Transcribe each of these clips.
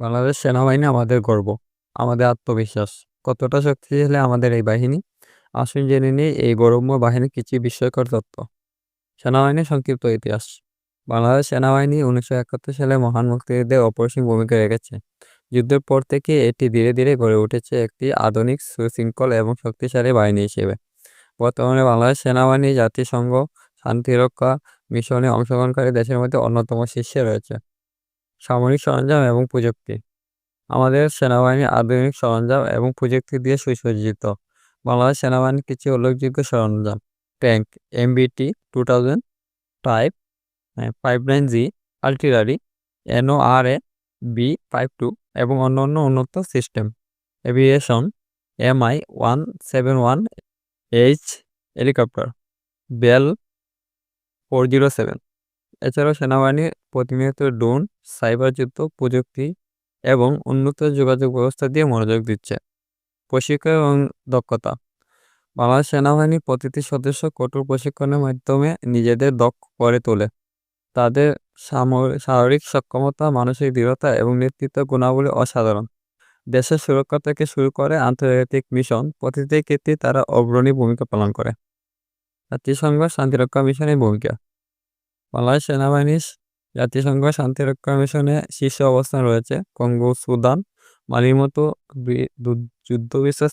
বাংলাদেশ সেনাবাহিনী আমাদের গর্ব, আমাদের আত্মবিশ্বাস। কতটা শক্তিশালী আমাদের এই বাহিনী? আসুন জেনে নিই এই গৌরবময় বাহিনীর কিছু বিস্ময়কর তথ্য। সেনাবাহিনীর সংক্ষিপ্ত ইতিহাস বাংলাদেশ সেনাবাহিনী উনিশশো একাত্তর সালে মহান মুক্তিযুদ্ধে অপরিসীম ভূমিকা রেখেছে। যুদ্ধের পর থেকে এটি ধীরে ধীরে গড়ে উঠেছে একটি আধুনিক, সুশৃঙ্খল এবং শক্তিশালী বাহিনী হিসেবে। বর্তমানে বাংলাদেশ সেনাবাহিনী জাতিসংঘ শান্তিরক্ষা মিশনে অংশগ্রহণকারী দেশের মধ্যে অন্যতম শীর্ষে রয়েছে। সামরিক সরঞ্জাম এবং প্রযুক্তি। আমাদের সেনাবাহিনী আধুনিক সরঞ্জাম এবং প্রযুক্তি দিয়ে সুসজ্জিত। বাংলাদেশ সেনাবাহিনীর কিছু উল্লেখযোগ্য সরঞ্জাম। Tank, MBT, two thousand type five nine G artillery NO R A B, five two এবং অন্যান্য উন্নত system. Aviation, MI one seven one H helicopter, Bell four zero seven. এছাড়াও সেনাবাহিনী প্রতিনিয়ত ড্রোন, সাইবার যুদ্ধ প্রযুক্তি এবং উন্নত যোগাযোগ ব্যবস্থা দিয়ে মনোযোগ দিচ্ছে। প্রশিক্ষণ এবং দক্ষতা। বাংলাদেশ সেনাবাহিনীর প্রতিটি সদস্য কঠোর প্রশিক্ষণের মাধ্যমে নিজেদের দক্ষ করে তোলে। তাদের শারীরিক সক্ষমতা, মানসিক দৃঢ়তা এবং নেতৃত্ব গুণাবলী অসাধারণ। দেশের সুরক্ষা থেকে শুরু করে আন্তর্জাতিক মিশন প্রতিটি ক্ষেত্রে তারা অগ্রণী ভূমিকা পালন করে। জাতিসংঘ শান্তিরক্ষা মিশনের ভূমিকা। বাংলাদেশ সেনাবাহিনীর জাতিসংঘ শান্তিরক্ষা মিশনে শীর্ষ অবস্থান রয়েছে কঙ্গো, সুদান, মালির মতো যুদ্ধবিশেষ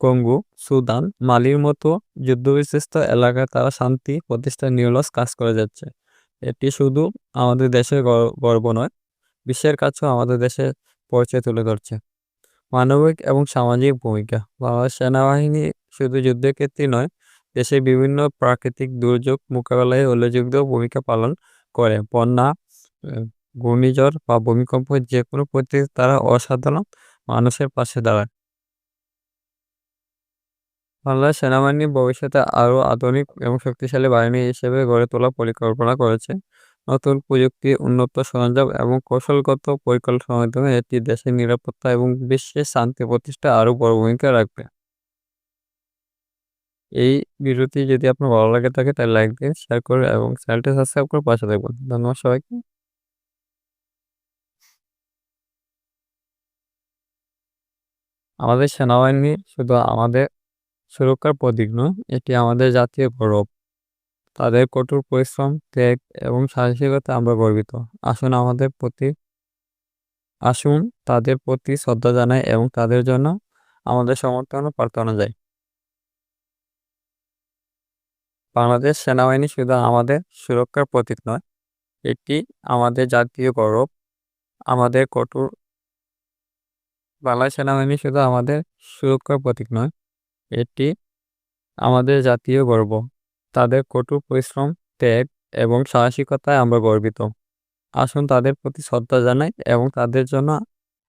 কঙ্গো, সুদান, মালির মতো যুদ্ধবিশিষ্ট এলাকায় তারা শান্তি প্রতিষ্ঠা নিরলস কাজ করে যাচ্ছে। এটি শুধু আমাদের দেশের গর্ব নয়, বিশ্বের কাছেও আমাদের দেশের পরিচয় তুলে ধরছে। মানবিক এবং সামাজিক ভূমিকা, বাংলাদেশ সেনাবাহিনী শুধু যুদ্ধের ক্ষেত্রেই নয় দেশের বিভিন্ন প্রাকৃতিক দুর্যোগ মোকাবেলায় উল্লেখযোগ্য ভূমিকা পালন করে। বন্যা ঘূর্ণিঝড় বা ভূমিকম্প যে কোনো পরিস্থিতি তারা অসাধারণ মানুষের পাশে দাঁড়ায়। বাংলাদেশ সেনাবাহিনী ভবিষ্যতে আরও আধুনিক এবং শক্তিশালী বাহিনী হিসেবে গড়ে তোলার পরিকল্পনা করেছে। নতুন প্রযুক্তি, উন্নত সরঞ্জাম এবং কৌশলগত পরিকল্পনার মাধ্যমে এটি দেশের নিরাপত্তা এবং বিশ্বের শান্তি প্রতিষ্ঠায় আরও বড় ভূমিকা রাখবে। এই ভিডিওটি যদি আপনার ভালো লাগে থাকে, তাহলে লাইক দিন শেয়ার করে এবং চ্যানেলটি সাবস্ক্রাইব করে পাশে থাকবেন। ধন্যবাদ সবাইকে। আমাদের সেনাবাহিনী শুধু আমাদের সুরক্ষার প্রতীক নয়, এটি আমাদের জাতীয় গৌরব। তাদের কঠোর পরিশ্রম, ত্যাগ এবং সাহসিকতা আমরা গর্বিত। আসুন আমাদের প্রতি, আসুন তাদের প্রতি শ্রদ্ধা জানাই এবং তাদের জন্য আমাদের সমর্থন প্রার্থনা যায় বাংলাদেশ সেনাবাহিনী শুধু আমাদের সুরক্ষার প্রতীক নয়, এটি আমাদের জাতীয় গৌরব, আমাদের কঠোর বাংলাদেশ সেনাবাহিনী শুধু আমাদের সুরক্ষার প্রতীক নয়, এটি আমাদের জাতীয় গর্ব। তাদের কঠোর পরিশ্রম, ত্যাগ এবং সাহসিকতায় আমরা গর্বিত। আসুন তাদের প্রতি শ্রদ্ধা জানাই এবং তাদের জন্য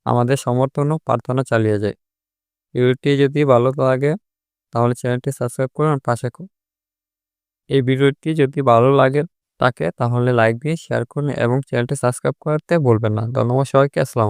আমাদের সমর্থন ও প্রার্থনা চালিয়ে যাই। ভিডিওটি যদি ভালো লাগে, তাহলে চ্যানেলটি সাবস্ক্রাইব করুন। পাশে এই ভিডিওটি যদি ভালো লাগে তাকে তাহলে লাইক দিয়ে শেয়ার করুন এবং চ্যানেলটি সাবস্ক্রাইব করতে বলবেন না। ধন্যবাদ সবাইকে, আসসালাম